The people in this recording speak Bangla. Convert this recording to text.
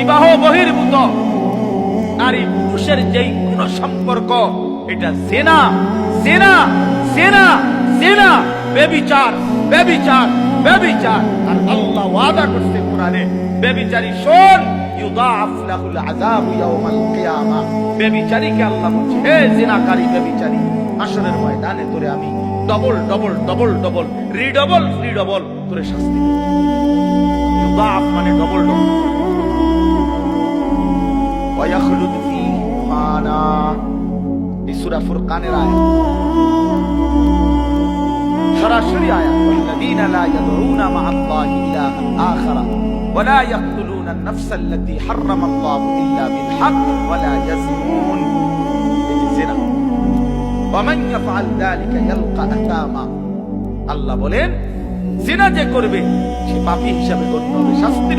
বিবাহ বহির্ভূত। নারী পুরুষের যেই কোন সম্পর্ক, এটা সেনা সেনা সেনা জেনা বেবিচার বেবিচার বেবিচার আর আল্লাহ ওয়াদা করছে কোরআনে বেবিচারী শোন, ইউদাফ লাহুল আযাবু ইয়াউমাল কিয়ামা। আল্লাহ বলছে, হে জিনাকারী বেবিচারী হাসরের ময়দানে তোরে আমি ডবল ডবল ডবল ডবল রিডবল রিডবল তোরে শাস্তি ইউদাফ মানে ডবল ডবল ويخلد فيه مهانا এই সূরা ফুরকানের আয়াত সরাসরি আয়াত والذين لا يدعون مع الله إلها آخر ولا يقتلون النفس التي حرم الله إلا بالحق ولا يزنون এই যে জিনা ومن يفعل ذلك يلقى أثاما আল্লাহ বলেন জিনা যে করবে সে পাপী হিসাবে গণ্য হবে শাস্তির মুখোমুখি হবে